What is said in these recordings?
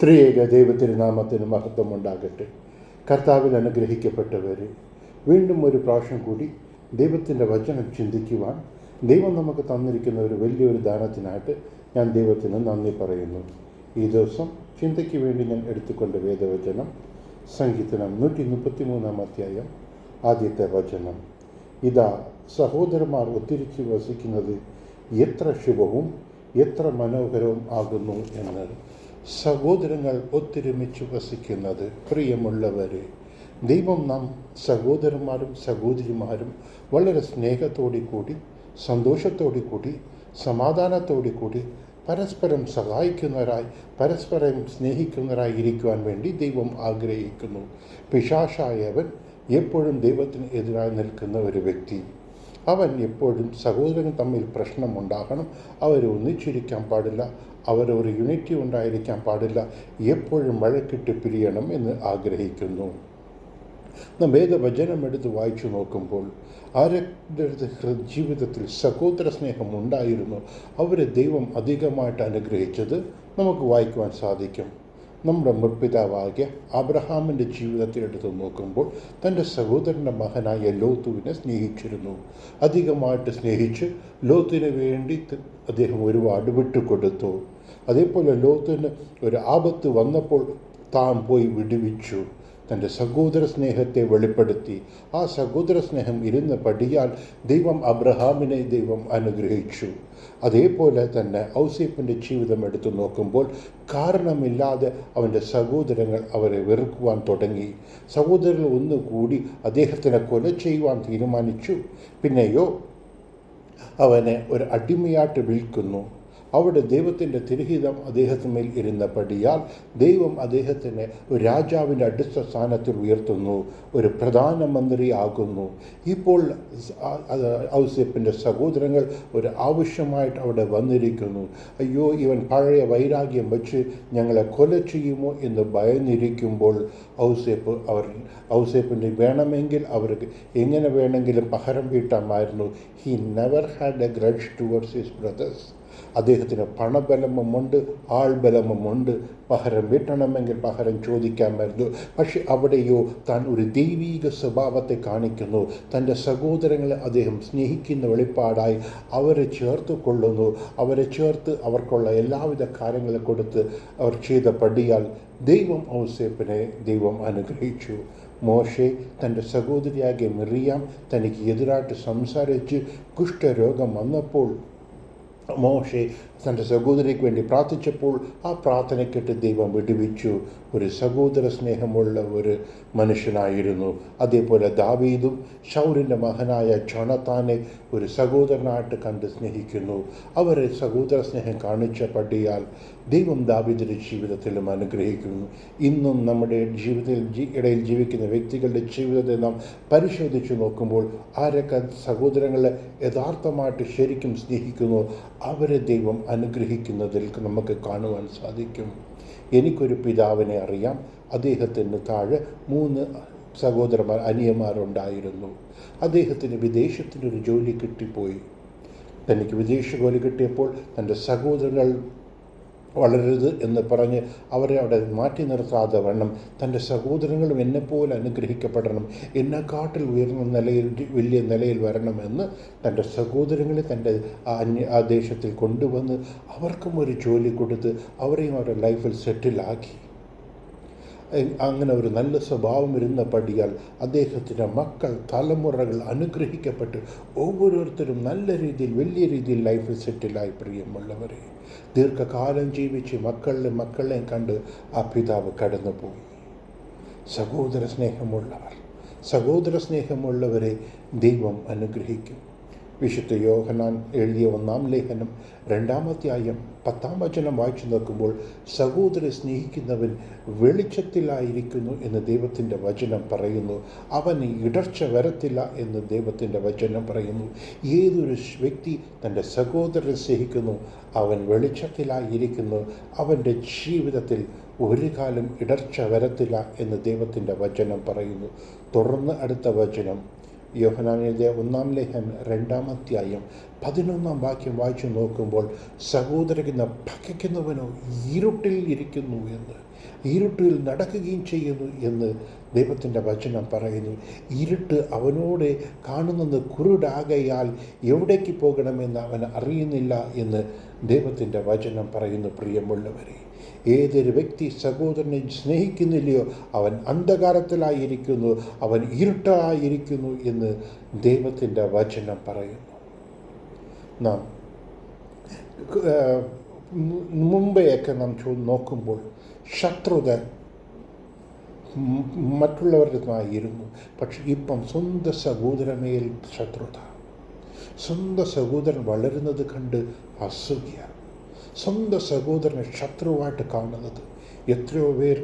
ത്രിയേക ദൈവത്തിന് നാമത്തിന് മഹത്വം ഉണ്ടാകട്ടെ. കർത്താവിൽ അനുഗ്രഹിക്കപ്പെട്ടവരെ വീണ്ടും ഒരു പ്രാവശ്യം കൂടി ദൈവത്തിന്റെ വചനം ചിന്തിക്കുവാൻ ദൈവം നമുക്ക് തന്നിരിക്കുന്ന ഒരു വലിയൊരു ദാനത്തിനായിട്ട് ഞാൻ ദൈവത്തിന് നന്ദി പറയുന്നു. ഈ ദിവസം ചിന്തയ്ക്ക് വേണ്ടി ഞാൻ എടുത്തുകൊണ്ട് വേദവചനം സംഗീതനം നൂറ്റി മുപ്പത്തി മൂന്നാം അധ്യായം ആദ്യത്തെ വചനം. ഇതാ സഹോദരന്മാർ ഒത്തിരിച്ച് വസിക്കുന്നത് എത്ര ശുഭവും എത്ര മനോഹരവും ആകുന്നു എന്നത് സഹോദരങ്ങൾ ഒത്തൊരുമിച്ച് വസിക്കുന്നത് പ്രിയമുള്ളവരെ ദൈവം നാം സഹോദരന്മാരും സഹോദരിമാരും വളരെ സ്നേഹത്തോടു കൂടി സന്തോഷത്തോടു കൂടി സമാധാനത്തോടു കൂടി പരസ്പരം സഹായിക്കുന്നവരായി പരസ്പരം സ്നേഹിക്കുന്നവരായി ഇരിക്കുവാൻ വേണ്ടി ദൈവം ആഗ്രഹിക്കുന്നു. പിശാശായവൻ എപ്പോഴും ദൈവത്തിന് എതിരായി നിൽക്കുന്ന ഒരു വ്യക്തി. അവൻ എപ്പോഴും സഹോദരൻ തമ്മിൽ പ്രശ്നമുണ്ടാകണം അവരൊന്നിച്ചിരിക്കാൻ പാടില്ല അവർ ഒരു യൂണിറ്റി ഉണ്ടായിരിക്കാൻ പാടില്ല. എപ്പോഴും വഴക്കിട്ട് പിരിയണം എന്ന് ആഗ്രഹിക്കുന്നു. നാം വേദവചനം എടുത്ത് വായിച്ചു നോക്കുമ്പോൾ ആരുടെ ജീവിതത്തിൽ സഹോദര സ്നേഹം ഉണ്ടായിരുന്നു? അവരെ ദൈവം അധികമായിട്ട് അനുഗ്രഹിച്ചത് നമുക്ക് വായിക്കുവാൻ സാധിക്കും. നമ്മുടെ മുർപിതാവാകിയ അബ്രഹാമിന്റെ ജീവിതത്തിൽ എടുത്ത് നോക്കുമ്പോൾ തന്റെ സഹോദരന്റെ മകനായ ലോത്തുവിനെ സ്നേഹിച്ചിരുന്നു. അധികമായിട്ട് സ്നേഹിച്ച് ലോത്തിന് വേണ്ടി അദ്ദേഹം ഒരുപാട് വിട്ടുകൊടുത്തു. അതേപോലെ ലോത്തിന് ഒരു ആപത്ത് വന്നപ്പോൾ താൻ പോയി വിടുവിച്ചു. തന്റെ സഹോദര സ്നേഹത്തെ വെളിപ്പെടുത്തി. ആ സഹോദര സ്നേഹം ഇരുന്ന് പടിയാൽ ദൈവം അബ്രഹാമിനെ ദൈവം അനുഗ്രഹിച്ചു. അതേപോലെ തന്നെ ഔസേപ്പിന്റെ ജീവിതം എടുത്തു നോക്കുമ്പോൾ കാരണമില്ലാതെ അവന്റെ സഹോദരങ്ങൾ അവരെ വെറുക്കുവാൻ തുടങ്ങി. സഹോദരങ്ങൾ ഒന്നുകൂടി അദ്ദേഹത്തിനെ കൊല ചെയ്യുവാൻ തീരുമാനിച്ചു. പിന്നെയോ അവനെ ഒരു അടിമയായിട്ട് വിൽക്കുന്നു. അവിടെ ദൈവത്തിന്റെ തിരുഹിതം അദ്ദേഹത്തിന്മേൽ ഇരുന്നപടിയാൽ ദൈവം അദ്ദേഹത്തിനെ ഒരു രാജാവിന്റെ അടുത്ത സ്ഥാനത്തിൽ ഉയർത്തുന്നു ഒരു പ്രധാനമന്ത്രി ആകുന്നു ഇപ്പോൾ ഔസേപ്പിന്റെ സഹോദരങ്ങൾ ഒരു ആവശ്യമായിട്ട് അവിടെ വന്നിരിക്കുന്നു. അയ്യോ ഇവൻ പഴയ വൈരാഗ്യം വെച്ച് ഞങ്ങളെ കൊല ചെയ്യുമോ എന്ന് ഭയന്നിരിക്കുമ്പോൾ ഔസേപ്പ് അവർ ഔസേപ്പിന്റെ വേണമെങ്കിൽ അവർക്ക് എങ്ങനെ വേണമെങ്കിലും പകരം വീട്ടാമായിരുന്നു. He never had a grudge towards his brothers അദ്ദേഹത്തിന് പണബലമുണ്ട് ആൾബലമുമുണ്ട് പകരം വീട്ടണമെങ്കിൽ പകരം ചോദിക്കാമായിരുന്നു പക്ഷെ അവിടെയോ താൻ ഒരു ദൈവീക സ്വഭാവത്തെ കാണിക്കുന്നു. തന്റെ സഹോദരങ്ങളെ അദ്ദേഹം സ്നേഹിക്കുന്ന വെളിപ്പാടായി അവരെ ചേർത്ത് കൊള്ളുന്നു. അവരെ ചേർത്ത് അവർക്കുള്ള എല്ലാവിധ കാര്യങ്ങളും കൊടുത്ത് അവർ ചെയ്ത പടിയാൽ ദൈവം ഔസേപ്പിനെ ദൈവം അനുഗ്രഹിച്ചു. മോശെ തന്റെ സഹോദരിയാകെ മെറിയാം തനിക്ക് എതിരായിട്ട് സംസാരിച്ച് കുഷ്ഠരോഗം വന്നപ്പോൾ മോശെ തന്റെ സഹോദരിക്ക് വേണ്ടി പ്രാർത്ഥിച്ചപ്പോൾ ആ പ്രാർത്ഥനയ്ക്കിട്ട് ദൈവം വിടുവിച്ചു. ഒരു സഹോദര സ്നേഹമുള്ള ഒരു മനുഷ്യനായിരുന്നു. അതേപോലെ ദാവീദും ഷൗരിന്റെ മകനായ ജോണത്താനെ ഒരു സഹോദരനായിട്ട് കണ്ട് സ്നേഹിക്കുന്നു. അവരെ സഹോദര സ്നേഹം കാണിച്ച പടിയാൽ ദൈവം ദാവീദിന്റെ ജീവിതത്തിലും അനുഗ്രഹിക്കുന്നു. ഇന്നും നമ്മുടെ ജീവിതത്തിൽ ഇടയിൽ ജീവിക്കുന്ന വ്യക്തികളുടെ ജീവിതത്തെ നാം പരിശോധിച്ച് നോക്കുമ്പോൾ ആരൊക്കെ സഹോദരങ്ങളെ യഥാർത്ഥമായിട്ട് ശരിക്കും സ്നേഹിക്കുന്നു അവരെ ദൈവം അനുഗ്രഹിക്കുന്നതിൽ നമുക്ക് കാണുവാൻ സാധിക്കും. എനിക്കൊരു പിതാവിനെ അറിയാം. അദ്ദേഹത്തിന് താഴെ മൂന്ന് സഹോദരന്മാർ അനിയന്മാരുണ്ടായിരുന്നു. അദ്ദേഹത്തിന് വിദേശത്തിനൊരു ജോലി കിട്ടിപ്പോയി. തനിക്ക് വിദേശ ജോലി കിട്ടിയപ്പോൾ തന്റെ സഹോദരങ്ങൾ വളരരുത് എന്ന് പറഞ്ഞ് അവരെ അവിടെ മാറ്റി നിർത്താതെ വണ്ണം തന്റെ സഹോദരങ്ങളും എന്നെപ്പോലെ അനുഗ്രഹിക്കപ്പെടണം. എന്നെക്കാട്ടിൽ ഉയർന്ന നിലയിൽ വലിയ നിലയിൽ വരണമെന്ന് തന്റെ സഹോദരങ്ങളെ തന്റെ അന്യ ആ ദേശത്തിൽ കൊണ്ടുവന്ന് അവർക്കും ഒരു ജോലി കൊടുത്ത് അവരെയും അവരുടെ ലൈഫിൽ സെറ്റിലാക്കി അങ്ങനെ ഒരു നല്ല സ്വഭാവം ഇരുന്ന പടിയാൽ അദ്ദേഹത്തിന്റെ മക്കൾ തലമുറകൾ അനുഗ്രഹിക്കപ്പെട്ട് ഓരോരുത്തരും നല്ല രീതിയിൽ വലിയ രീതിയിൽ ലൈഫിൽ സെറ്റിലായി പ്രിയമുള്ളവരെ ദീർഘകാലം ജീവിച്ച് മക്കളുടെ മക്കളെയും കണ്ട് ആ പിതാവ് കടന്നുപോയി. സഹോദര സ്നേഹമുള്ളവർ സഹോദര സ്നേഹമുള്ളവരെ ദൈവം അനുഗ്രഹിക്കും. വിശുദ്ധ യോഹനാൻ എഴുതിയ ഒന്നാം ലേഖനം രണ്ടാമധ്യായം പത്താം വചനം വായിച്ചു നോക്കുമ്പോൾ സഹോദരെ സ്നേഹിക്കുന്നവൻ വെളിച്ചത്തിലായിരിക്കുന്നു എന്ന് ദൈവത്തിന്റെ വചനം പറയുന്നു. അവന് ഇടർച്ച വരത്തില്ല എന്ന് ദൈവത്തിന്റെ വചനം പറയുന്നു. ഏതൊരു വ്യക്തി തന്റെ സഹോദരനെ സ്നേഹിക്കുന്നു അവൻ വെളിച്ചത്തിലായിരിക്കുന്നു അവന്റെ ജീവിതത്തിൽ ഒരു കാലം ഇടർച്ച വരത്തില്ല എന്ന് ദൈവത്തിന്റെ വചനം പറയുന്നു. തുടർന്ന് അടുത്ത വചനം. യോഹനാനെഴുതിയ ഒന്നാം ലേഖനം രണ്ടാം അധ്യായം പതിനൊന്നാം വാക്യം വായിച്ചു നോക്കുമ്പോൾ സഹോദരക്കുന്ന ഭക്കുന്നവനോ ഇരുട്ടിൽ ഇരിക്കുന്നു എന്ന് ഇരുട്ടിൽ നടക്കുകയും ചെയ്യുന്നു എന്ന് ദൈവത്തിന്റെ വചനം പറയുന്നു. ഇരുട്ട് അവനോട് കാണുന്നത് കുരുടാകയാൽ എവിടേക്ക് പോകണമെന്ന് അവൻ അറിയുന്നില്ല എന്ന് ദൈവത്തിന്റെ വചനം പറയുന്നു പ്രിയമുള്ളവരെ. ഏതൊരു വ്യക്തി സഹോദരനെ സ്നേഹിക്കുന്നില്ലയോ അവൻ അന്ധകാരത്തിലായിരിക്കുന്നു അവൻ ഇരുട്ടായിരിക്കുന്നു എന്ന് ദൈവത്തിന്റെ വചനം പറയുന്നു. നാം മുമ്പെയൊക്കെ നാം നോക്കുമ്പോൾ ശത്രുത മറ്റുള്ളവരുമായിരുന്നു പക്ഷെ ഇപ്പം സ്വന്തം സഹോദരമേൽ ശത്രുത. സ്വന്തം സഹോദരൻ വളരുന്നത് കണ്ട് അസൂയ. സ്വന്തം സഹോദരനെ ശത്രുവായിട്ട് കാണുന്നത്. എത്രയോ പേർ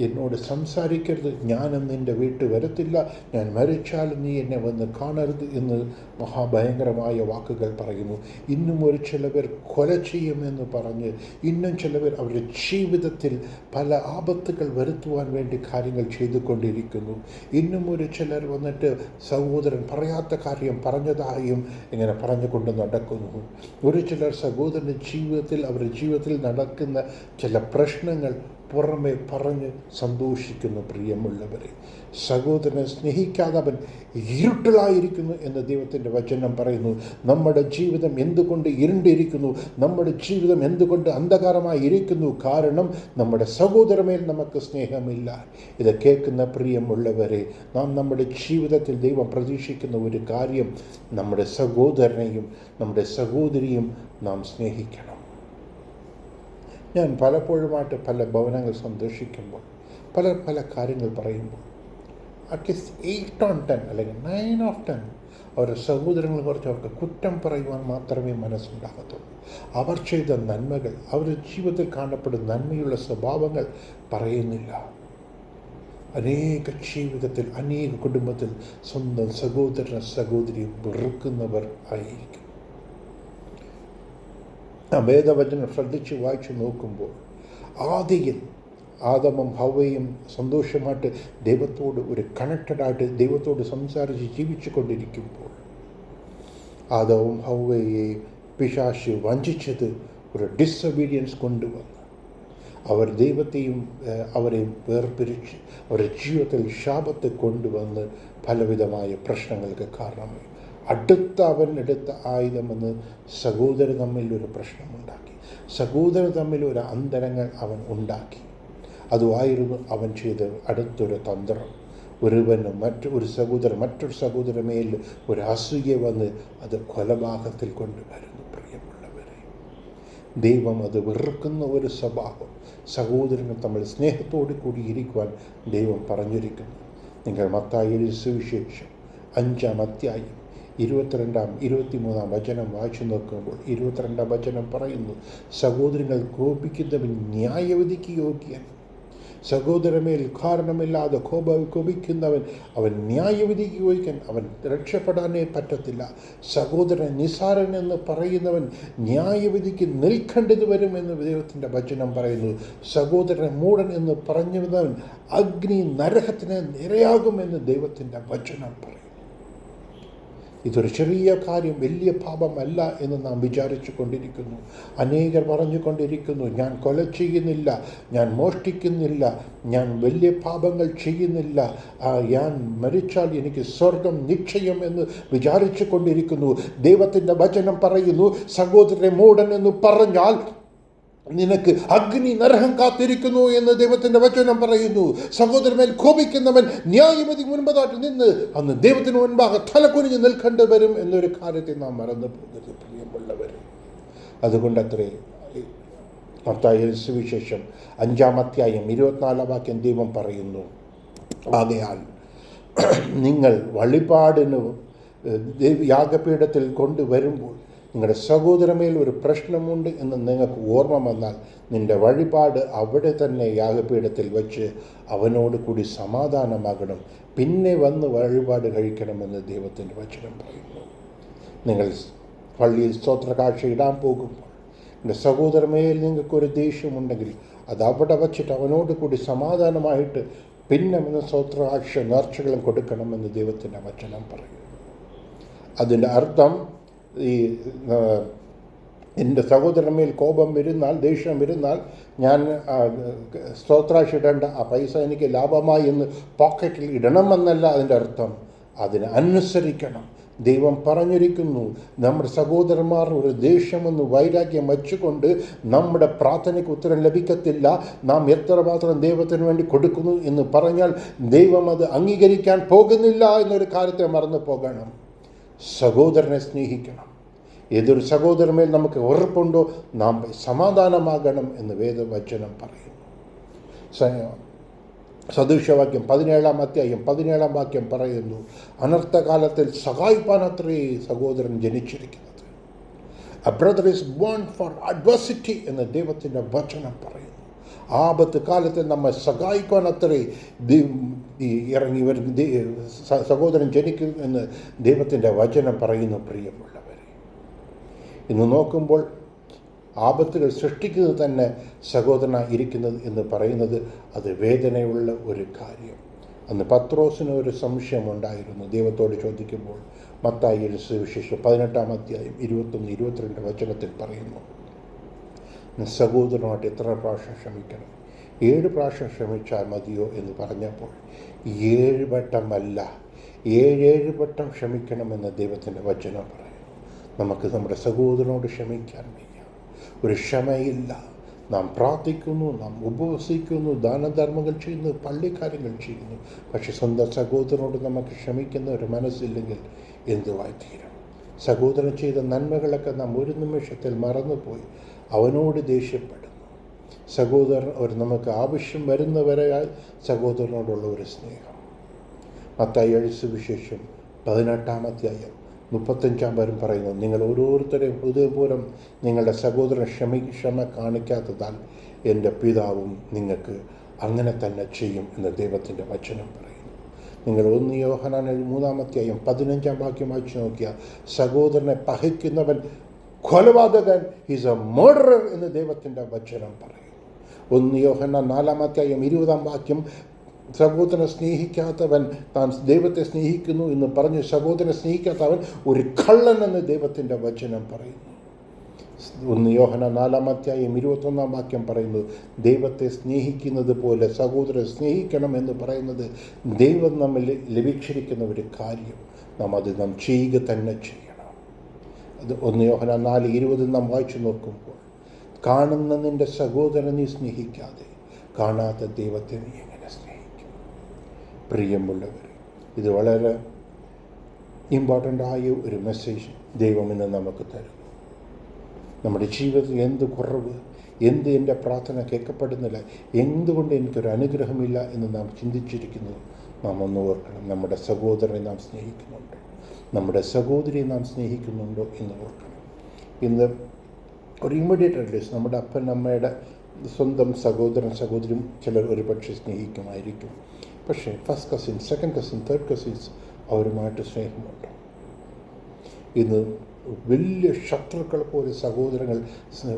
എന്നോട് സംസാരിക്കരുത് ഞാനും നിന്റെ വീട്ടിൽ വരത്തില്ല ഞാൻ മരിച്ചാലും നീ എന്നെ വന്ന് കാണരുത് എന്ന് മഹാഭയങ്കരമായ വാക്കുകൾ പറയുന്നു. ഇന്നും ഒരു ചില പേർ കൊല ചെയ്യുമെന്ന് പറഞ്ഞ് ഇന്നും ചില പേർ അവരുടെ ജീവിതത്തിൽ പല ആപത്തുകൾ വരുത്തുവാൻ വേണ്ടി കാര്യങ്ങൾ ചെയ്തുകൊണ്ടിരിക്കുന്നു. ഇന്നും ഒരു ചിലർ വന്നിട്ട് സഹോദരൻ പറയാത്ത കാര്യം പറഞ്ഞതായും ഇങ്ങനെ പറഞ്ഞുകൊണ്ട് നടക്കുന്നു. ഒരു ചിലർ സഹോദരന്റെ ജീവിതത്തിൽ അവരുടെ ജീവിതത്തിൽ നടക്കുന്ന ചില പ്രശ്നങ്ങൾ പുറമെ പറഞ്ഞ് സന്തോഷിക്കുന്നു പ്രിയമുള്ളവരെ സഹോദരനെ സ്നേഹിക്കാതെ അവൻ ഇരുട്ടിലായിരിക്കുന്നു എന്ന് ദൈവത്തിന്റെ വചനം പറയുന്നു. നമ്മുടെ ജീവിതം എന്തുകൊണ്ട് ഇരുണ്ടിരിക്കുന്നു? നമ്മുടെ ജീവിതം എന്തുകൊണ്ട് അന്ധകാരമായി ഇരിക്കുന്നു? കാരണം നമ്മുടെ സഹോദരമേൽ നമുക്ക് സ്നേഹമില്ല. ഇത് കേൾക്കുന്ന പ്രിയമുള്ളവരെ നാം നമ്മുടെ ജീവിതത്തിൽ ദൈവം പ്രതീക്ഷിക്കുന്ന ഒരു കാര്യം നമ്മുടെ സഹോദരനെയും നമ്മുടെ സഹോദരിയും നാം സ്നേഹിക്കണം. ഞാൻ പലപ്പോഴുമായിട്ട് പല ഭവനങ്ങൾ സന്ദർശിക്കുമ്പോൾ പല പല കാര്യങ്ങൾ പറയുമ്പോൾ at least eight on ten അല്ലെങ്കിൽ നയൻ ഓഫ് ടെൻ അവരുടെ സഹോദരങ്ങളെ കുറിച്ച് അവർക്ക് കുറ്റം പറയുവാൻ മാത്രമേ മനസ്സുണ്ടാകത്തുള്ളൂ. അവർ ചെയ്ത നന്മകൾ അവരുടെ ജീവിതത്തിൽ കാണപ്പെടുന്ന നന്മയുള്ള സ്വഭാവങ്ങൾ പറയുന്നില്ല. അനേക ജീവിതത്തിൽ അനേക കുടുംബത്തിൽ സ്വന്തം സഹോദരനെ സഹോദരിയെ വെറുക്കുന്നവർ ആയിരിക്കും. ആ വേദവചനം ശ്രദ്ധിച്ച് വായിച്ചു നോക്കുമ്പോൾ ആദിയിൽ ആദമും ഹവയും സന്തോഷമായിട്ട് ദൈവത്തോട് ഒരു കണക്റ്റഡായിട്ട് ദൈവത്തോട് സംസാരിച്ച് ജീവിച്ചു കൊണ്ടിരിക്കുമ്പോൾ ആദവും ഹവയെ പിശാശ് വഞ്ചിച്ചത് ഒരു ഡിസൊബീഡിയൻസ് കൊണ്ടുവന്നു. അവർ ദൈവത്തെയും അവരെയും വേർപിരിച്ച് അവരുടെ ജീവിതത്തിൽ ശാപത്തെ കൊണ്ടുവന്ന് പലവിധമായ പ്രശ്നങ്ങൾക്ക് കാരണമായി. അടുത്ത അവൻ എടുത്ത ആയുധമെന്ന് സഹോദരൻ തമ്മിൽ ഒരു പ്രശ്നമുണ്ടാക്കി. സഹോദരൻ തമ്മിൽ ഒരു അന്തരങ്ങൾ അവൻ ഉണ്ടാക്കി. അതുമായിരുന്നു അവൻ ചെയ്ത അടുത്തൊരു തന്ത്രം. ഒരുവന് മറ്റു ഒരു സഹോദരൻ മറ്റൊരു സഹോദരമേൽ ഒരു അസൂയ വന്ന് അത് കൊലപാതകത്തിൽ കൊണ്ടുവരുന്നു പ്രിയമുള്ളവരെ. ദൈവം അത് വെറുക്കുന്ന ഒരു സ്വഭാവം. സഹോദരങ്ങൾ തമ്മിൽ സ്നേഹത്തോടു കൂടി ഇരിക്കുവാൻ ദൈവം പറഞ്ഞിരിക്കുന്നു. നിങ്ങൾ മത്തായ സുവിശേഷം അഞ്ചാം അധ്യായം ഇരുപത്തിരണ്ടാം ഇരുപത്തിമൂന്നാം വചനം വായിച്ചു നോക്കുമ്പോൾ ഇരുപത്തിരണ്ടാം വചനം പറയുന്നു സഹോദരങ്ങൾ കോപിക്കുന്നവൻ ന്യായവിധിക്ക് യോഗ്യൻ. സഹോദരമേൽ കാരണമില്ലാതെ കോപ കോപിക്കുന്നവൻ അവൻ ന്യായവിധിക്ക് യോഗ്യൻ. അവൻ രക്ഷപ്പെടാനേ പറ്റത്തില്ല. സഹോദരൻ നിസാരൻ എന്ന് പറയുന്നവൻ ന്യായവിധിക്ക് നിൽക്കേണ്ടത് വരുമെന്ന് ദൈവത്തിന്റെ വചനം പറയുന്നു. സഹോദരൻ മൂടൻ എന്ന് പറഞ്ഞിരുന്നവൻ അഗ്നി നരകത്തിന് നിരയാകുമെന്ന് ദൈവത്തിന്റെ വചനം പറയുന്നു. ഇതൊരു ചെറിയ കാര്യം വലിയ പാപമല്ല എന്ന് നാം വിചാരിച്ചു കൊണ്ടിരിക്കുന്നു. അനേകർ പറഞ്ഞുകൊണ്ടിരിക്കുന്നു ഞാൻ കൊല ചെയ്യുന്നില്ല ഞാൻ മോഷ്ടിക്കുന്നില്ല ഞാൻ വലിയ പാപങ്ങൾ ചെയ്യുന്നില്ല. ഞാൻ മരിച്ചാൽ എനിക്ക് സ്വർഗം നിശ്ചയം എന്ന് വിചാരിച്ചു കൊണ്ടിരിക്കുന്നു. ദൈവത്തിന്റെ വചനം പറയുന്നു സഹോദരനെ മൂടൻ എന്ന് പറഞ്ഞാൽ നിനക്ക് അഗ്നി നരഹം കാത്തിരിക്കുന്നു എന്ന് ദൈവത്തിന്റെ വചനം പറയുന്നു. സഹോദരമേൽ കോപിക്കുന്നവൻ ന്യായവിധി മുൻപതായിട്ട് നിന്ന് അന്ന് ദൈവത്തിന് മുൻപാകെ തലകുനിഞ്ഞ് നിൽക്കേണ്ടി വരും എന്നൊരു കാര്യത്തെ നാം മറന്നു പോകുന്നത് പ്രിയമുള്ളവർ. അതുകൊണ്ട് അത്രേ സുവിശേഷം അഞ്ചാം അധ്യായം ഇരുപത്തിനാലാം വാക്യം ദൈവം പറയുന്നു. ആകയാൽ നിങ്ങൾ വഴിപാടിന് യാഗപീഠത്തിൽ കൊണ്ടുവരുമ്പോൾ നിങ്ങളുടെ സഹോദരമേൽ ഒരു പ്രശ്നമുണ്ട് എന്ന് നിങ്ങൾക്ക് ഓർമ്മ വന്നാൽ നിന്റെ വഴിപാട് അവിടെ തന്നെ യാഗപീഠത്തിൽ വച്ച് അവനോട് കൂടി സമാധാനമാകണം. പിന്നെ വന്ന് വഴിപാട് കഴിക്കണമെന്ന് ദൈവത്തിന്റെ വചനം പറയുന്നു. നിങ്ങൾ പള്ളിയിൽ സ്തോത്രകാഴ്ച ഇടാൻ പോകുമ്പോൾ എന്റെ സഹോദരമേൽ നിങ്ങൾക്കൊരു ദേഷ്യമുണ്ടെങ്കിൽ അത് അവിടെ വച്ചിട്ട് അവനോട് കൂടി സമാധാനമായിട്ട് പിന്നെ വന്ന് സ്തോത്രകാഴ്ച നേർച്ചകളും കൊടുക്കണമെന്ന് ദൈവത്തിന്റെ വചനം പറയുന്നു. അതിന്റെ അർത്ഥം ഈ എന്റെ എന്റെ മേൽ കോപം വരുന്നാൽ ദേഷ്യം വരുന്നാൽ ഞാൻ സ്തോത്രാശി സ്തോത്രാശിടേണ്ട ആ പൈസ എനിക്ക് ലാഭമായി എന്ന് പോക്കറ്റിൽ ഇടണമെന്നല്ല അതിന്റെ അർത്ഥം. അതിനെ അനുസരിക്കണം. ദൈവം പറഞ്ഞിരിക്കുന്നു നമ്മുടെ സഹോദരന്മാർ ഒരു ദേഷ്യമെന്ന് വൈരാഗ്യം വച്ചുകൊണ്ട് നമ്മുടെ പ്രാർത്ഥനയ്ക്ക് ഉത്തരം ലഭിക്കത്തില്ല. നാം എത്രമാത്രം ദൈവത്തിന് വേണ്ടി കൊടുക്കുന്നു എന്ന് പറഞ്ഞാൽ ദൈവം അത് അംഗീകരിക്കാൻ പോകുന്നില്ല എന്നൊരു കാര്യത്തെ മറന്നു പോകണം. സഹോദരനെ സ്നേഹിക്കണം. ഏതൊരു സഹോദരമേൽ നമുക്ക് ഉറപ്പുണ്ടോ? നാം സമാധാനമാകണം എന്ന് വേദവചനം പറയുന്നു. സദൃശവാക്യം പതിനേഴാം അധ്യായം പതിനേഴാം വാക്യം പറയുന്നു അനർത്ഥകാലത്തിൽ സഹായിപ്പാനത്രേ സഹോദരൻ ജനിച്ചിരിക്കുന്നത്. A brother is born for adversity എന്ന് ദൈവത്തിന്റെ വചനം പറയുന്നു. ആപത്ത് കാലത്ത് നമ്മെ സഹായിക്കാൻ അത്രേ ഈ ഇറങ്ങി വരും സഹോദരൻ ജനിക്കും എന്ന് ദൈവത്തിന്റെ വചനം പറയുന്നു പ്രിയമുള്ളവരെ. ഇന്ന് നോക്കുമ്പോൾ ആപത്തുകൾ സൃഷ്ടിക്കുന്നത് തന്നെ സഹോദരന ഇരിക്കുന്നത് എന്ന് പറയുന്നത് അത് വേദനയുള്ള ഒരു കാര്യം. അന്ന് പത്രോസിന് ഒരു സംശയമുണ്ടായിരുന്നു ദൈവത്തോട് ചോദിക്കുമ്പോൾ മത്തായി സുവിശേഷം പതിനെട്ടാം അധ്യായം ഇരുപത്തൊന്ന് ഇരുപത്തിരണ്ട് വചനത്തിൽ പറയുന്നു "നീ സഹോദരനുമായിട്ട് എത്ര പ്രാവശ്യം ക്ഷമിക്കണം? ഏഴ് പ്രാവശ്യം ക്ഷമിച്ചാൽ മതിയോ എന്ന് പറഞ്ഞപ്പോൾ ഏഴ് വട്ടമല്ല ഏഴേഴ് വട്ടം ക്ഷമിക്കണമെന്ന് ദൈവത്തിന്റെ വചനം പറയുന്നു. നമുക്ക് നമ്മുടെ സഹോദരനോട് ക്ഷമിക്കാൻ വയ്യ. ഒരു ക്ഷമയില്ല. നാം പ്രാർത്ഥിക്കുന്നു നാം ഉപവസിക്കുന്നു ദാനധർമ്മങ്ങൾ ചെയ്യുന്നു പള്ളിക്കാര്യങ്ങൾ ചെയ്യുന്നു. പക്ഷെ സ്വന്തം സഹോദരനോട് നമുക്ക് ക്ഷമിക്കുന്ന ഒരു മനസ്സില്ലെങ്കിൽ എന്തുവായി തീരും? സഹോദരൻ ചെയ്ത നന്മകളൊക്കെ നാം ഒരു നിമിഷത്തിൽ മറന്നുപോയി. അവനോട് ദേഷ്യപ്പെടുന്നു സഹോദരൻ ഒരു നമുക്ക് ആവശ്യം വരുന്നവരെ സഹോദരനോടുള്ള ഒരു സ്നേഹം. മത്തായി എഴുത്ത് വിശേഷം പതിനെട്ടാം അധ്യായം മുപ്പത്തഞ്ചാം വരും പറയുന്നു നിങ്ങൾ ഓരോരുത്തരെയും ഹൃദയപൂർവം നിങ്ങളുടെ സഹോദരൻ ക്ഷമി ക്ഷമ കാണിക്കാത്തതാൽ എന്റെ പിതാവും നിങ്ങൾക്ക് അങ്ങനെ തന്നെ ചെയ്യും എന്ന് ദൈവത്തിന്റെ വചനം പറയുന്നു. നിങ്ങൾ ഒന്ന് യോഹനാൻ മൂന്നാമത്തെയും പതിനഞ്ചാം വാക്യം വായിച്ചു നോക്കിയാൽ സഹോദരനെ പഹിക്കുന്നവൻ കൊലപാതകൻ ഈസ് എ മർഡറർ എന്ന് ദൈവത്തിന്റെ വചനം പറയുന്നു. ഒന്ന് നാലാമത്തെ അധ്യായം ഇരുപതാം വാക്യം സഹോദരനെ സ്നേഹിക്കാത്തവൻ താൻ ദൈവത്തെ സ്നേഹിക്കുന്നു എന്ന് പറഞ്ഞ് സഹോദരനെ സ്നേഹിക്കാത്തവൻ ഒരു കള്ളൻ എന്ന് ദൈവത്തിന്റെ വചനം പറയുന്നു. ഒന്ന് യോഹന നാലാമത്തെയും ഇരുപത്തൊന്നാം വാക്യം പറയുന്നത് ദൈവത്തെ സ്നേഹിക്കുന്നത് പോലെ സഹോദരനെ സ്നേഹിക്കണം എന്ന് പറയുന്നത് ദൈവം നമ്മിൽ ലഭിച്ചിരിക്കുന്ന ഒരു കാര്യം. നാം അത് നാം ചെയ്യുക തന്നെ ചെയ്യണം. അത് ഒന്ന് യോഹന നാല് ഇരുപത് നാം വായിച്ചു നോക്കുമ്പോൾ കാണുന്ന നിന്റെ സഹോദരൻ നീ സ്നേഹിക്കാതെ കാണാത്ത ദൈവത്തെ നീ എങ്ങനെ സ്നേഹിക്കും? പ്രിയമുള്ളവർ ഇത് വളരെ ഇമ്പോർട്ടന്റ് ആയ ഒരു മെസ്സേജ് ദൈവം ഇന്ന് നമുക്ക് തരുന്നു. നമ്മുടെ ജീവിതത്തിൽ എന്ത് കുറവ് എന്ത് എന്റെ പ്രാർത്ഥന കേൾക്കപ്പെടുന്നില്ല എന്തുകൊണ്ട് എനിക്കൊരു അനുഗ്രഹമില്ല എന്ന് നാം ചിന്തിച്ചിരിക്കുന്നു നാം ഒന്ന് ഓർക്കണം. നമ്മുടെ സഹോദരനെ നാം സ്നേഹിക്കുന്നുണ്ടോ? നമ്മുടെ സഹോദരിയെ നാം സ്നേഹിക്കുന്നുണ്ടോ എന്ന് ഓർക്കണം. ഇന്ന് ഒരു ഇമ്മീഡിയറ്റ് റിലേഷൻ നമ്മുടെ അപ്പൻ അമ്മയുടെ സ്വന്തം സഹോദരൻ സഹോദരിയും ചിലർ ഒരുപക്ഷെ സ്നേഹിക്കുമായിരിക്കും. പക്ഷേ first cousin second cousin third cousins അവരുമായിട്ട് സ്നേഹമുണ്ട്. ഇന്ന് വലിയ ശത്രുക്കൾ പോലെ സഹോദരങ്ങൾ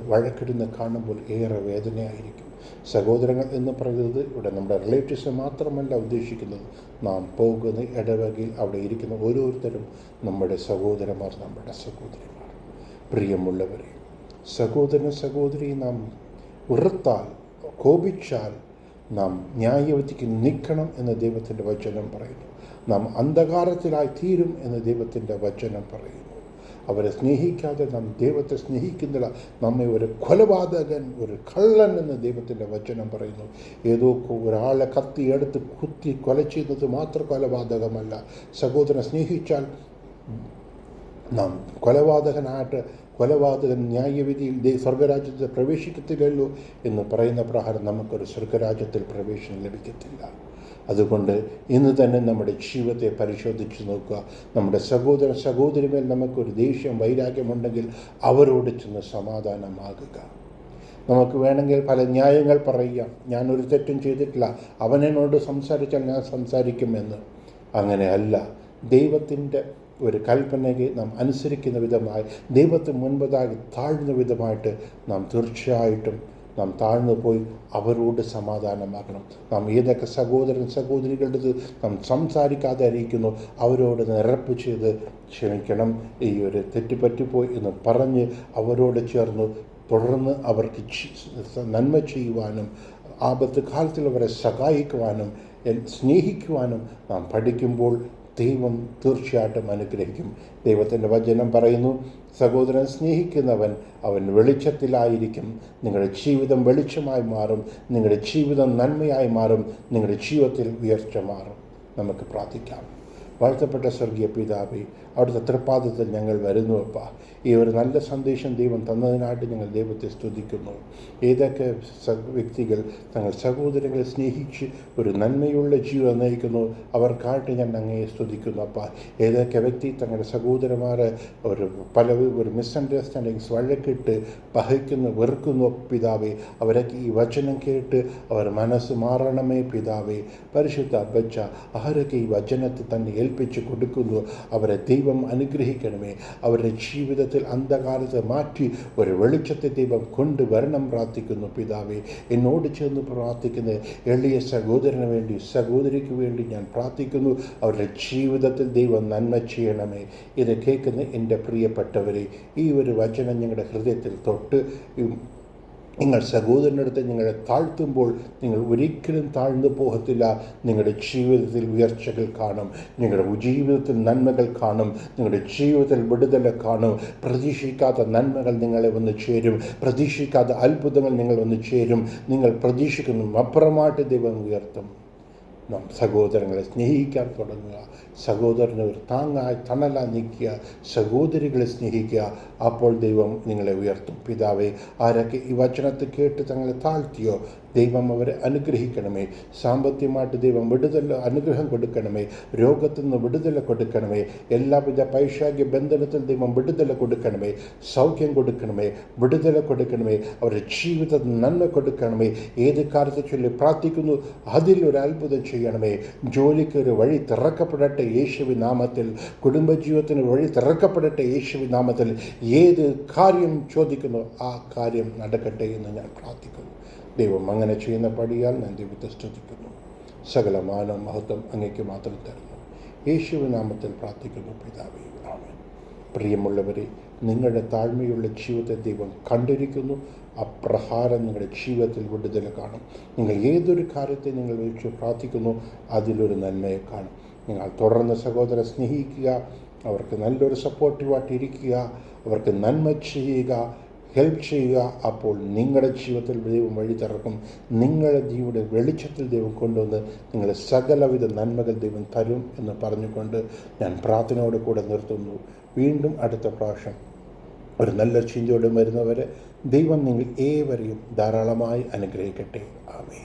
വഴക്കിടുന്ന കാണുമ്പോൾ ഏറെ വേദനയായിരിക്കും. സഹോദരങ്ങൾ എന്ന് പറയുന്നത് ഇവിടെ നമ്മുടെ റിലേറ്റീവ്സ് മാത്രമല്ല ഉദ്ദേശിക്കുന്നത്. നാം പോകുന്ന ഇടവകയിൽ അവിടെ ഇരിക്കുന്ന ഓരോരുത്തരും നമ്മുടെ സഹോദരന്മാർ നമ്മുടെ സഹോദരിമാർ. പ്രിയമുള്ളവരെ സഹോദരൻ സഹോദരി നാം ഉറത്താൽ കോപിച്ചാൽ നാം ന്യായവതിക്ക് നിൽക്കണം എന്ന് ദൈവത്തിന്റെ വചനം പറയുന്നു. നാം അന്ധകാരത്തിലായി തീരും എന്ന് ദൈവത്തിന്റെ വചനം പറയുന്നു. അവരെ സ്നേഹിക്കാതെ നാം ദൈവത്തെ സ്നേഹിക്കുന്നില്ല. നമ്മെ ഒരു കൊലപാതകൻ ഒരു കള്ളൻ എന്ന് ദൈവത്തിന്റെ വചനം പറയുന്നു. ഏതോ ഒരാളെ കത്തി എടുത്ത് കുത്തി കൊല ചെയ്യുന്നത് മാത്രം കൊലപാതകമല്ല. സഹോദരനെ സ്നേഹിച്ചാൽ നാം കൊലപാതകനായിട്ട് കൊലപാതകൻ ന്യായവിധിയിൽ സ്വർഗരാജ്യത്തിൽ പ്രവേശിക്കത്തില്ലല്ലോ എന്ന് പറയുന്ന പ്രകാരം നമുക്കൊരു സ്വർഗരാജ്യത്തിൽ പ്രവേശനം ലഭിക്കത്തില്ല. അതുകൊണ്ട് ഇന്ന് തന്നെ നമ്മുടെ ജീവിതത്തെ പരിശോധിച്ച് നോക്കുക. നമ്മുടെ സഹോദര സഹോദരിമേൽ നമുക്കൊരു ദേഷ്യം വൈരാഗ്യമുണ്ടെങ്കിൽ അവരോട് ചെന്ന് സമാധാനമാകുക. നമുക്ക് വേണമെങ്കിൽ പല ന്യായങ്ങൾ പറയുക ഞാനൊരു തെറ്റും ചെയ്തിട്ടില്ല. അവനോട് സംസാരിച്ചാൽ ഞാൻ സംസാരിക്കുമെന്ന്. അങ്ങനെയല്ല ദൈവത്തിന്റെ ഒരു കൽപ്പനയ്ക്ക് നാം അനുസരിക്കുന്ന വിധമായി ദൈവത്തിന് മുൻപതായി താഴ്ന്ന വിധമായിട്ട് നാം തീർച്ചയായിട്ടും നാം താഴ്ന്നു പോയി അവരോട് സമാധാനമാക്കണം നാം ഏതൊക്കെ സഹോദരൻ സഹോദരികളുടെ നാം സംസാരിക്കാതെ അറിയിക്കുന്നു അവരോട് നിരപ്പ് ചെയ്ത് ക്ഷമിക്കണം. ഈ ഒരു തെറ്റുപറ്റിപ്പോയി എന്ന് പറഞ്ഞ് അവരോട് ചേർന്ന് തുടർന്ന് അവർക്ക് നന്മ ചെയ്യുവാനും ആപത്ത് കാലത്തിൽ അവരെ സഹായിക്കുവാനും സ്നേഹിക്കുവാനും നാം പഠിക്കുമ്പോൾ ദൈവം തീർച്ചയായിട്ടും അനുഗ്രഹിക്കും. ദൈവത്തിന്റെ വചനം പറയുന്നു സഹോദരൻ സ്നേഹിക്കുന്നവൻ അവൻ വെളിച്ചത്തിലായിരിക്കും. നിങ്ങളുടെ ജീവിതം വെളിച്ചമായി മാറും. നിങ്ങളുടെ ജീവിതം നന്മയായി മാറും. നിങ്ങളുടെ ജീവിതത്തിൽ ഉയർച്ച മാറും. നമുക്ക് പ്രാർത്ഥിക്കാം. വാഴ്ത്തപ്പെട്ട സ്വർഗീയ പിതാവേ അവിടുത്തെ തൃപ്പാദത്തിൽ ഞങ്ങൾ വരുന്നു അപ്പ. ഈ ഒരു നല്ല സന്ദേശം ദൈവം തന്നതിനായിട്ട് ഞങ്ങൾ ദൈവത്തെ സ്തുതിക്കുന്നു. ഏതൊക്കെ വ്യക്തികൾ തങ്ങൾ സഹോദരങ്ങളെ സ്നേഹിച്ച് ഒരു നന്മയുള്ള ജീവിതം നയിക്കുന്നു അവർക്കായിട്ട് ഞാൻ അങ്ങയെ സ്തുതിക്കുന്നു അപ്പ. ഏതൊക്കെ വ്യക്തി തങ്ങളുടെ സഹോദരന്മാരെ ഒരു പല ഒരു മിസ്അണ്ടർസ്റ്റാൻഡിങ്സ് വഴക്കിട്ട് പഹയ്ക്കുന്നു വെറുക്കുന്നു പിതാവേ അവരൊക്കെ ഈ വചനം കേട്ട് അവർ മനസ്സ് മാറണമേ പിതാവേ. പരിശുദ്ധ അപ്പച്ച ആരൊക്കെ ഈ വചനത്തെ തന്നെ ഏൽപ്പിച്ച് കൊടുക്കുന്നു. അവരെ ദൈവം അനുഗ്രഹിക്കണമേ. അവരുടെ ജീവിതത്തിൽ അന്ധകാലത്തെ മാറ്റി ഒരു വെളിച്ചത്തെ ദൈവം കൊണ്ടുവരണം പ്രാർത്ഥിക്കുന്നു പിതാവേ. എന്നോട് ചേർന്ന് പ്രാർത്ഥിക്കുന്ന എളിയ സഹോദരന് വേണ്ടി സഹോദരിക്ക് വേണ്ടി ഞാൻ പ്രാർത്ഥിക്കുന്നു. അവരുടെ ജീവിതത്തിൽ ദൈവം നന്മ ചെയ്യണമേ. ഇത് കേൾക്കുന്ന എന്റെ പ്രിയപ്പെട്ടവരെ ഈ ഒരു വചനം ഞങ്ങളുടെ ഹൃദയത്തിൽ തൊട്ട് നിങ്ങൾ സഹോദരന്റെ അടുത്ത് നിങ്ങളെ താഴ്ത്തുമ്പോൾ നിങ്ങൾ ഒരിക്കലും താഴ്ന്നു പോകത്തില്ല. നിങ്ങളുടെ ജീവിതത്തിൽ ഉയർച്ചകൾ കാണും. നിങ്ങളുടെ ജീവിതത്തിൽ നന്മകൾ കാണും. നിങ്ങളുടെ ജീവിതത്തിൽ വിടുതല കാണും. പ്രതീക്ഷിക്കാത്ത നന്മകൾ നിങ്ങളെ വന്ന് ചേരും. പ്രതീക്ഷിക്കാത്ത അത്ഭുതങ്ങൾ നിങ്ങൾ വന്ന് ചേരും. നിങ്ങൾ പ്രതീക്ഷിക്കുന്നു അപ്പുറമായിട്ട് ദൈവം ഉയർത്തും. സഹോദരങ്ങളെ സ്നേഹിക്കാൻ തുടങ്ങുക. സഹോദരന് ഒരു താങ്ങായി തണലായി നിൽക്കുക സഹോദരികളെ സ്നേഹിക്കുക. അപ്പോൾ ദൈവം നിങ്ങളെ ഉയർത്തും. പിതാവെ ആരൊക്കെ ഈ വചനത്തെ കേട്ട് തങ്ങളെ താഴ്ത്തിയോ? ദൈവം അവരെ അനുഗ്രഹിക്കണമേ. സാമ്പത്തികമായിട്ട് ദൈവം വിടുതൽ അനുഗ്രഹം കൊടുക്കണമേ. രോഗത്തിൽ നിന്ന് വിടുതൽ കൊടുക്കണമേ. എല്ലാവിധ പൈശാഗ്യ ബന്ധനത്തിൽ ദൈവം വിടുതൽ കൊടുക്കണമേ. സൗഖ്യം കൊടുക്കണമേ. വിടുതൽ കൊടുക്കണമേ. അവരുടെ ജീവിതത്തിൽ നന്മ കൊടുക്കണമേ. ഏത് കാര്യത്തെ ചൊല്ലി പ്രാർത്ഥിക്കുന്നു അതിലൊരു അത്ഭുതം ചെയ്യണമേ. ജോലിക്ക് ഒരു വഴി തിറക്കപ്പെടട്ടെ യേശുവി നാമത്തിൽ. കുടുംബജീവിതത്തിന് വഴി തിറക്കപ്പെടട്ടെ യേശുവി നാമത്തിൽ. ഏത് കാര്യം ചോദിക്കുന്നു ആ കാര്യം നടക്കട്ടെ എന്ന് ഞാൻ പ്രാർത്ഥിക്കുന്നു. ദൈവം അങ്ങനെ ചെയ്യുന്ന പടിയാൽ ഞാൻ ദൈവത്തെ സ്തുതിക്കുന്നു. സകല മാനം മഹത്വം അങ്ങയ്ക്ക് മാത്രം തരുന്നു. യേശുവിനാമത്തിൽ പ്രാർത്ഥിക്കുന്നു പിതാവേ പ്രിയമുള്ളവരെ നിങ്ങളുടെ താഴ്മയുള്ള ജീവിതത്തെ ദൈവം കണ്ടിരിക്കുന്നു. അപ്രഹാരം നിങ്ങളുടെ ജീവിതത്തിൽ വിടുതൽ കാണും. നിങ്ങൾ ഏതൊരു കാര്യത്തെ നിങ്ങൾ വെച്ച് പ്രാർത്ഥിക്കുന്നു അതിലൊരു നന്മയെ കാണും. നിങ്ങൾ തുടർന്ന് സഹോദര സ്നേഹിക്കുക അവർക്ക് നല്ലൊരു സപ്പോർട്ടീവായിട്ട് ഇരിക്കുക അവർക്ക് നന്മ ചെയ്യുക ഹെൽപ്പ് ചെയ്യുക അപ്പോൾ നിങ്ങളുടെ ജീവിതത്തിൽ ദൈവം വഴി തുറക്കും. നിങ്ങളുടെ ജീവിയുടെ വെളിച്ചത്തിൽ ദൈവം കൊണ്ടുവന്ന് നിങ്ങളെ സകലവിധ നന്മകൾ ദൈവം തരും എന്ന് പറഞ്ഞുകൊണ്ട് ഞാൻ പ്രാർത്ഥനയോട് കൂടെ നിർത്തുന്നു. വീണ്ടും അടുത്ത പ്രാവശ്യം ഒരു നല്ല ചിന്തയോടെ വരുന്നവരെ ദൈവം നിങ്ങൾ ഏവരെയും ധാരാളമായി അനുഗ്രഹിക്കട്ടെ. ആമേൻ.